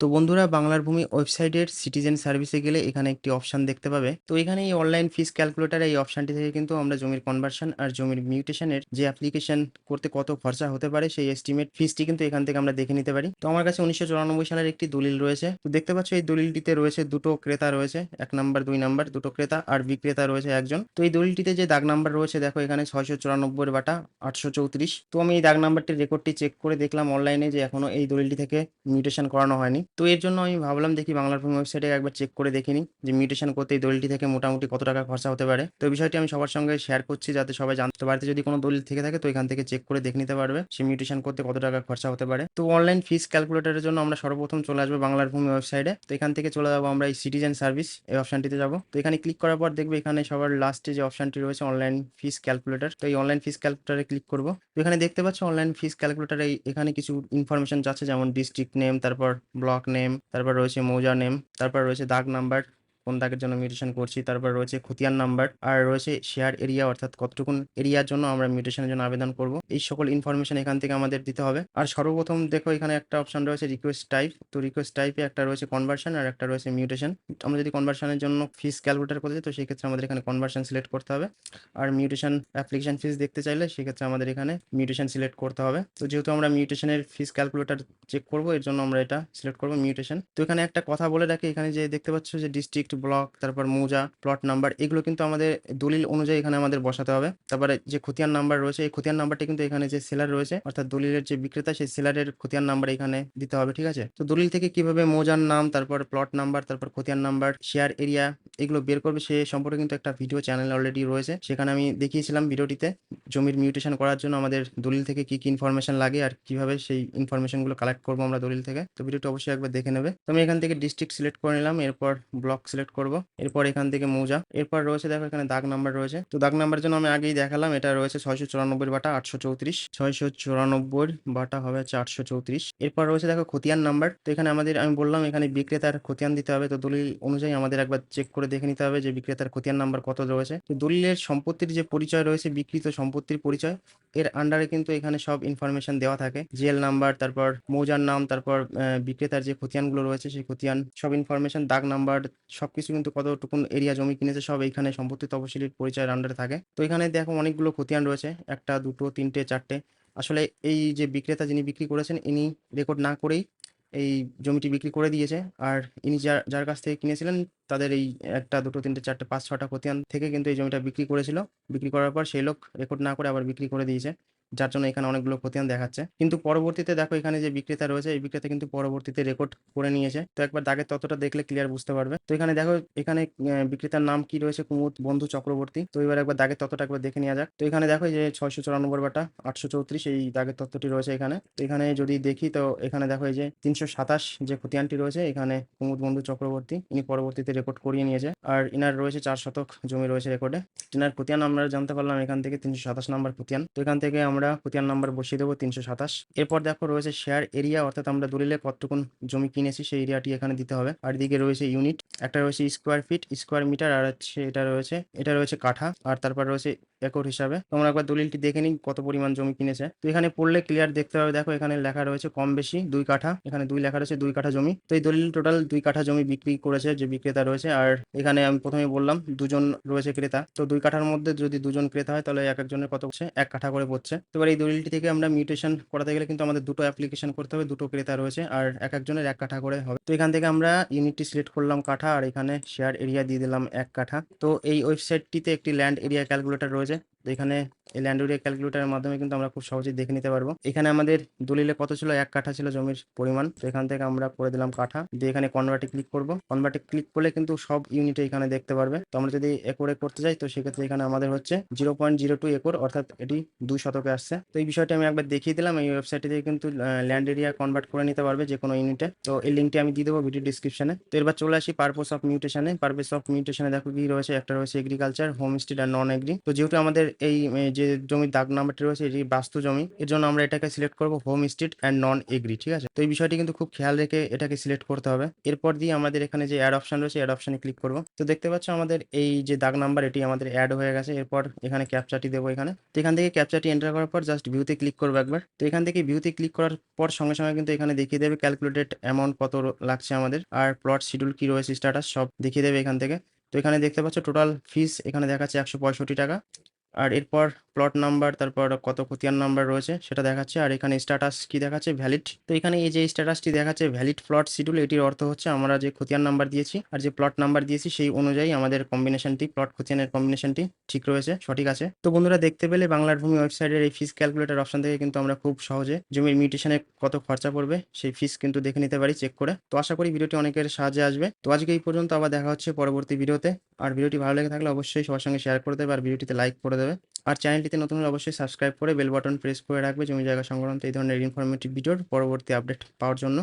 তো বন্ধুরা, বাংলার ভূমি ওয়েবসাইটের সিটিজেন সার্ভিসে গেলে এখানে একটি অপশন দেখতে পাবে। তো এখানে এই অনলাইন ফিস ক্যালকুলেটার এই অপশনটি থেকে কিন্তু আমরা জমির কনভার্সন আর জমির মিউটেশনের যে অ্যাপ্লিকেশন করতে কত খরচা হতে পারে, সেই এস্টিমেট ফিসটি কিন্তু এখান থেকে আমরা দেখে নিতে পারি। তো আমার কাছে উনিশশো চুরানব্বই সালের একটি দলিল রয়েছে। তো দেখতে পাচ্ছ, এই দলিলটিতে রয়েছে দুটো ক্রেতা রয়েছে, এক নাম্বার, দুই নাম্বার, দুটো ক্রেতা আর বিক্রেতা রয়েছে একজন। তো এই দলিলটিতে যে দাগ নাম্বার রয়েছে, দেখো এখানে ছয়শো চুরানব্বই বাটা আটশো চৌত্রিশ। তো আমি এই দাগ নাম্বারটির রেকর্ডটি চেক করে দেখলাম অনলাইনে যে এখনও এই দলিলটি থেকে মিউটেশন করানো হয়নি। তো এর জন্য আমি ভাবলাম দেখি বাংলার ভূমি ওয়েবসাইটে একবার চেক করে দেখিনি যে মিউটেশন করতে এই দলিলটি থেকে মোটামুটি কত টাকা খরচা হতে পারে। তো বিষয়টি আমি সবার সঙ্গে শেয়ার করছি যাতে সবাই জানতে বাড়িতে যদি কোনো দলিল থেকে থাকে তো এখান থেকে চেক করে দেখে নিতে পারবে সে মিউটেশন করতে কত টাকা খরচা হতে পারে। তো অনলাইন ফিস ক্যালকুলেটরের জন্য আমরা সর্বপ্রথম চলে আসব বাংলার ভূমি ওয়েবসাইটে তো এখান থেকে চলে যাব আমরা এই সিটিজেন সার্ভিস এই অপশনটিতে যাব। তো এখানে ক্লিক করার পর দেখবে এখানে সবার লাস্টে যে অপশনটি রয়েছে অনলাইন ফিস ক্যালকুলেটর তো এই অনলাইন ফিস ক্যালকুলেটারে ক্লিক করব। তো এখানে দেখতে পাচ্ছ অনলাইন ফিস ক্যালকুলেটারে এখানে কিছু ইনফরমেশন যাচ্ছে যেমন ডিস্ট্রিক্ট নেম তারপর ব্লক নেম তারপর রয়েছে মৌজা নেম তারপর রয়েছে দাগ নাম্বার কোন দাগের জন্য মিউটেশন করছি। তারপর রয়েছে খতিয়ান নাম্বার আর রয়েছে শেয়ার এরিয়া অর্থাৎ কতটুকুন এরিয়ার জন্য আমরা মিউটেশনের জন্য আবেদন করব। এই সকল ইনফরমেশন এখান থেকে আমাদের দিতে হবে। আর সর্বপ্রথম দেখো এখানে একটা অপশন রয়েছে রিকোয়েস্ট টাইপ তো রিকোয়েস্ট টাইপে একটা রয়েছে কনভার্সন আর একটা রয়েছে মিউটেশন আমরা যদি কনভার্সনের জন্য ফিস ক্যালকুলেটার করতে তো সেক্ষেত্রে আমাদের এখানে কনভার্সন সিলেক্ট করতে হবে। আর মিউটেশন অ্যাপ্লিকেশন ফিস দেখতে চাইলে সেক্ষেত্রে আমাদের এখানে মিউটেশন সিলেক্ট করতে হবে। তো যেহেতু আমরা মিউটেশনের ফিস ক্যালকুলেটার চেক করব, এর জন্য আমরা এটা সিলেক্ট করব মিউটেশন তো এখানে একটা কথা বলে রাখি। এখানে যে দেখতে পাচ্ছ যে ডিস্ট্রিক্ট ব্লক তারপর মৌজা প্লট নাম্বার এগুলো কিন্তু আমাদের দলিল অনুযায়ী এখানে আমাদের বসাতে হবে। তারপরে যে খতিয়ান নাম্বার রয়েছে, এই খতিয়ান নাম্বারটা কিন্তু এখানে যে সেলার রয়েছে, অর্থাৎ দলিলের যে বিক্রেতা, সেই সেলারের খতিয়ান নাম্বার এখানে দিতে হবে, ঠিক আছে? তো দলিল থেকে কীভাবে মৌজার নাম, তারপর প্লট নাম্বার তারপর খতিয়ান নাম্বার শেয়ার এরিয়া এগুলো বের করবে, সে সম্পর্কে কিন্তু একটা ভিডিও চ্যানেল অলরেডি রয়েছে। সেখানে আমি দেখিয়েছিলাম ভিডিওটিতে জমির মিউটেশন করার জন্য আমাদের দলিল থেকে কি কি ইনফরমেশন লাগে আর কীভাবে সেই ইনফরমেশনগুলো কালেক্ট করব আমরা দলিল থেকে। তো ভিডিওটি অবশ্যই একবার দেখে নেবে। তো আমি এখান থেকে ডিস্ট্রিক্ট সিলেক্ট করে নিলাম, এরপর ব্লক সিলেক্ট করব, এরপর এখান থেকে মৌজা। এরপর রয়েছে দেখো এখানে দাগ নাম্বার রয়েছে। তো দাগ নাম্বারের জন্য আমি আগেই দেখালাম, এটা রয়েছে ছয়শো চুরানব্বই বাটা আটশো চৌত্রিশ। ছয়শো চুরানব্বই বাটা হবে আটশো চৌত্রিশ। এরপর রয়েছে দেখো খতিয়ান নাম্বার তো এখানে আমাদের, আমি বললাম এখানে বিক্রেতার খতিয়ান দিতে হবে। তো দলিল অনুযায়ী আমাদের একবার চেক করে দেখে নিতে হবে যে বিক্রেতার খতিয়ান নাম্বার কত রয়েছে। দলিলের সম্পত্তির যে পরিচয় রয়েছে বিকৃত সম্পত্তির পরিচয়, এর আন্ডারে কিন্তু এখানে সব ইনফরমেশন দেওয়া থাকে। জিএল নাম্বার তারপর মৌজার নাম, তারপর বিক্রেতার যে খতিয়ানগুলো রয়েছে, সেই খতিয়ান, সব ইনফরমেশন দাগ নাম্বার সবকিছু কিন্তু কতটুকুন এরিয়া জমি কিনেছে, সব এইখানে সম্পত্তি তফসিলির পরিচয়ের আন্ডারে থাকে। তো এখানে দেখো অনেকগুলো খতিয়ান রয়েছে, একটা, দুটো, তিনটে, চারটে। আসলে এই যে বিক্রেতা যিনি বিক্রি করেছেন, ইনি রেকর্ড না করেই এই জমিটি বিক্রি করে দিয়েছে। আর ইনি যার যার কাছ থেকে কিনেছিলেন, তাদের এই একটা, দুটো, তিনটে, চারটে, পাঁচ, ছটা খতিয়ান থেকে কিন্তু এই জমিটা বিক্রি করেছিল। বিক্রি করার পর সেই লোক রেকর্ড না করে আবার বিক্রি করে দিয়েছে। যার জন্য এখানে অনেকগুলো খতিয়ান দেখাচ্ছে। কিন্তু পরবর্তীতে দেখো এখানে যে বিক্রেতা রয়েছে, এই বিক্রেতা কিন্তু পরবর্তীতে রেকর্ড করে নিয়েছে। তো একবার দাগের ততটা দেখলে ক্লিয়ার বুঝতে পারবে। তো এখানে দেখো, এখানে বিক্রেতার নাম কি রয়েছে? কুমুদ বন্ধু চক্রবর্তী। তো এবার একবার দাগের ততটা একবার দেখে নেওয়া যাক। তো এখানে দেখো যে ছয়শো চুরানব্বই বাটা আটশো চৌত্রিশ, এই দাগের তত্ত্বটি রয়েছে এখানে। তো এখানে যদি দেখি, তো এখানে দেখো এই যে তিনশো সাতাশ যে খতিয়ানটি রয়েছে, এখানে কুমুদ বন্ধু চক্রবর্তী, ইনি পরবর্তীতে রেকর্ড করিয়ে নিয়েছে। আর ইনার রয়েছে চার শতক জমি রয়েছে রেকর্ডে ইনার খতিয়ান আমরা জানতে পারলাম, এখান থেকে তিনশো সাতাশ নাম্বার খতিয়ান তো এখান থেকে আমরা খতিয়ান নাম্বার বসিয়ে দেবো তিনশো সাতাশ। এরপর দেখো রয়েছে শেয়ার এরিয়া অর্থাৎ আমরা দলিলে কতক্ষণ জমি কিনেছি সেই এরিয়াটি এখানে দিতে হবে। আর এদিকে রয়েছে ইউনিট একটা রয়েছে স্কোয়ার ফিট স্কোয়ার মিটার আর হচ্ছে এটা রয়েছে এটা রয়েছে কাঠা, আর তারপর রয়েছে একর হিসাবে। তোমরা একবার দলিলটি দেখে নিই কত পরিমাণ জমি কিনেছে। তো এখানে পড়লে ক্লিয়ার দেখতে হবে দেখো এখানে লেখা রয়েছে কম বেশি দুই কাঠা, এখানে দুই লেখা রয়েছে দুই কাঠা জমি। তো এই দলিল টোটাল দুই কাঠা জমি বিক্রি করেছে, যে বিক্রেতা রয়েছে। আর এখানে আমি প্রথমে বললাম, দুজন রয়েছে ক্রেতা। তো দুই কাঠার মধ্যে যদি দুজন ক্রেতা হয়, তাহলে এক একজনের কত হচ্ছে? এক কাঠা করে পড়ছে। তো এবার এই দলিলটি থেকে আমরা মিউটেশন করাতে গেলে কিন্তু আমাদের দুটো অ্যাপ্লিকেশন করতে হবে, দুটো ক্রেতা রয়েছে, আর এক একজনের এক কাঠা করে হবে। তো এখান থেকে আমরা ইউনিটটি সিলেক্ট করলাম কাঠা, আর এখানে শেয়ার এরিয়া দিয়ে দিলাম এক কাঠা। তো এই ওয়েবসাইটটিতে একটি ল্যান্ড এরিয়া ক্যালকুলেটর রয়েছে Jose? তো এখানে এই ল্যান্ড এরিয়া ক্যালকুলেটরের মাধ্যমে কিন্তু আমরা খুব সহজেই দেখে নিতে পারব। এখানে আমাদের দলিলে কত ছিল? এক কাঠা ছিল জমির পরিমাণ। তো এখান থেকে আমরা করে দিলাম কাঠা। দিয়ে এখানে কনভার্টে ক্লিক করব। কনভার্টে ক্লিক করলে কিন্তু সব ইউনিটে এখানে দেখতে পারবে। তো আমরা যদি একরে করতে যাই, তো সেক্ষেত্রে এখানে আমাদের হচ্ছে zero point zero two acre, অর্থাৎ এটি দুই শতকে আসছে। তো এই বিষয়টি আমি একবার দেখিয়ে দিলাম। এই ওয়েবসাইটে থেকে কিন্তু ল্যান্ড এরিয়া কনভার্ট করে নিতে পারবে যে কোনো ইউনিটে তো এই লিঙ্কটি আমি দিয়ে দেবো ভিডিও ডিসক্রিপশনে তো এবার চলে আসি পারপোজ অফ মিউটেশনে পারপোজ অফ মিউটেশনে দেখো কি রয়েছে? একটা রয়েছে এগ্রিকালচার হোম স্টেড আর নন এগ্রি তো যেহেতু আমাদের এই যে জমির দাগ নাম্বারটি রয়েছে এটি বাস্তু জমি। এর জন্য আমরা এটাকে সিলেক্ট করব home street and non agri, ঠিক আছে? তো এই বিষয়টি কিন্তু খুব খেয়াল রেখে এটাকে সিলেক্ট করতে হবে। এরপর দিয়ে আমাদের এখানে যে অ্যাড অপশন রয়েছে অ্যাড অপশনে ক্লিক করব। তো দেখতে পাচ্ছ আমাদের এই যে দাগ নাম্বার এটি আমাদের অ্যাড হয়ে গেছে। এরপর এখানে ক্যাপচাটি দেবো এখানে। তো এখান থেকে ক্যাপচাটি এন্টার করার পর জাস্ট ভিউতে ক্লিক করব একবার। তো এখান থেকে ভিউতে ক্লিক করার পর সঙ্গে, সঙ্গে কিন্তু এখানে দেখিয়ে দেবে ক্যালকুলেটেড অ্যামাউন্ট কত লাগছে আমাদের। আর প্লট শিডিউল কি রয়েছে স্ট্যাটাস সব দেখিয়ে দেবে এখান থেকে। তো এখানে দেখতে পাচ্ছ টোটাল ফিস এখানে দেখাচ্ছে ৳১৬৫ আর এরপর প্লট নাম্বার তারপর কত খতিয়ান নাম্বার রয়েছে সেটা দেখাচ্ছে। আর এখানে স্ট্যাটাস কি দেখাচ্ছে ভ্যালিড। তো এখানে এই যে স্ট্যাটাসটি দেখাচ্ছে ভ্যালিড প্লট শিডিউল এটির অর্থ হচ্ছে আমরা যে খতিয়ান নাম্বার দিয়েছি আর যে প্লট নাম্বার দিয়েছি সেই অনুযায়ী আমাদের কম্বিনেশনটি প্লট খতিয়ানের কম্বিনেশনটি ঠিক রয়েছে, সঠিক আছে। তো বন্ধুরা দেখতে পেলে বাংলার ভূমি ওয়েবসাইটের এই ফিস ক্যালকুলেটর অপশন থেকে কিন্তু আমরা খুব সহজে জমির মিউটেশনে কত খরচা পড়বে সেই ফিস কিন্তু দেখে নিতে পারি চেক করে। তো আশা করি ভিডিওটি অনেকের সাহায্যে আসবে। তো আজকে এই পর্যন্ত আবার দেখা হচ্ছে পরবর্তী ভিডিওতে। আর ভিডিওটি ভালো লেগে থাকলে অবশ্যই সবার সঙ্গে শেয়ার করে দেবে আর ভিডিওটিতে লাইক করে দেবে। আর চ্যানেলটিতে নতুন হলে অবশ্যই সাবস্ক্রাইব করে বেল বাটন প্রেস করে রাখবে জমি জায়গা সংক্রান্ত এই ধরনের ইনফরমেটিভ ভিডিওর পরবর্তী আপডেট পাওয়ার জন্য।